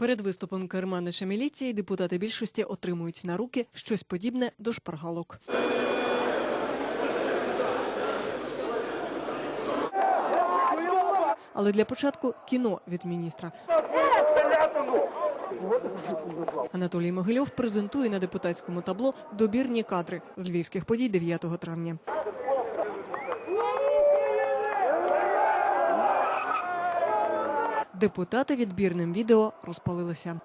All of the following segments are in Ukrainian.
Перед виступом керманича міліції депутати більшості отримують на руки щось подібне до шпаргалок. Але для початку кіно від міністра. Анатолій Могильов презентує на депутатському табло добірні кадри з львівських подій 9 травня. Депутати відбірним відео розпалилися.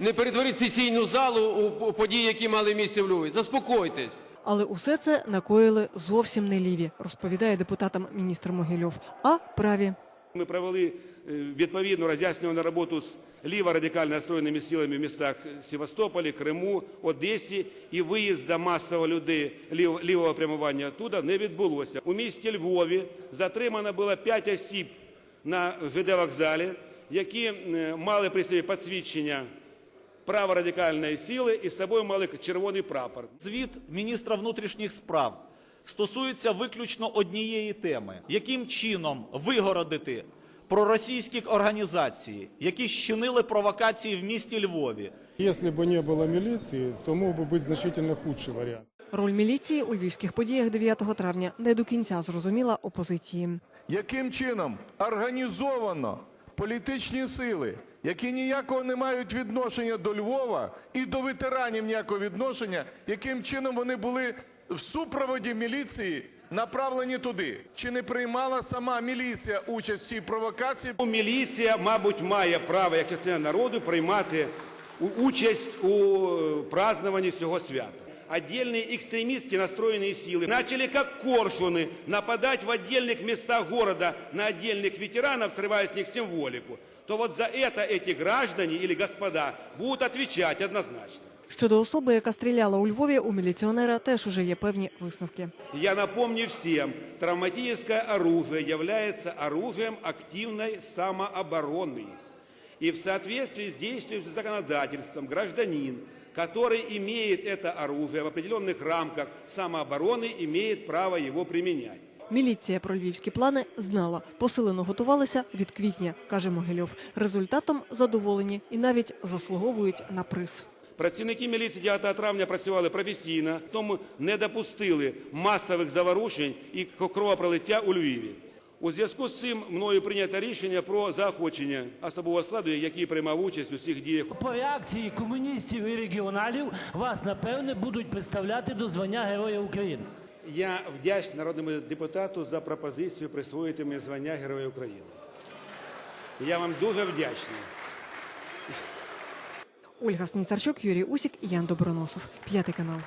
Не перетворіть сесійну залу у події, які мали місце в Львові. Заспокойтесь. Але усе це накоїли зовсім не ліві, розповідає депутатам міністр Могильов, а праві. Ми провели е, відповідну роз'яснювальну роботу з ліво-радикально настроєними силами в містах Севастополі, Криму, Одесі, і виїзду масово людей лівого прямування оттуда не відбулося. У місті Львові затримано було 5 осіб на ЖД вокзалі, які е, мали при собі посвідчення праворадикальної сили і з собою мали червоний прапор. Звіт міністра внутрішніх справ стосується виключно однієї теми: яким чином вигородити проросійські організації, які щинили провокації в місті Львові, Если бы не было милиции, то мог бы быть значительно худший вариант. Роль міліції у львівських подіях 9 травня не до кінця зрозуміла опозиції. яким чином організовано політичні сили, які ніякого не мають відношення до Львова і до ветеранів ніякого відношення, яким чином вони були в супроводі міліції направлені туди. Чи не приймала сама міліція участь в цій провокації? Міліція, мабуть, має право, як частина народу, приймати у- участь у е, празднованні цього свята. Отдельные экстремистски настроенные силы начали как коршуны нападать в отдельных местах города на отдельных ветеранов, срывая с них символику, то вот за это эти граждане или господа будут отвечать однозначно. Щодо особи, яка стріляла у Львові, у міліціонера теж уже є певні висновки. Я напомню всем, травматическое оружие является оружием активной самообороны. И в соответствии с действующим законодательством гражданин, который имеет это оружие в определенных рамках самообороны, имеет право его применять. Міліція про львівські плани знала, посилено готувалися від квітня, каже Могильов. Результатом задоволені і навіть заслуговують на приз. Працівники міліції 9 травня працювали професійно, тому не допустили масових заворушень і кровопролиття у Львові. У зв'язку з цим мною прийнято рішення про заохочення особового складу, який приймав участь у всіх діях По реакції комуністів і регіоналів вас, напевне, будуть представляти до звання Героя України. Я вдячний народному депутату за пропозицію присвоїти мені звання Героя України. Я вам дуже вдячний. Ольга Сніцарчук, Юрій Усік, Ян Доброносов. П'ятий канал.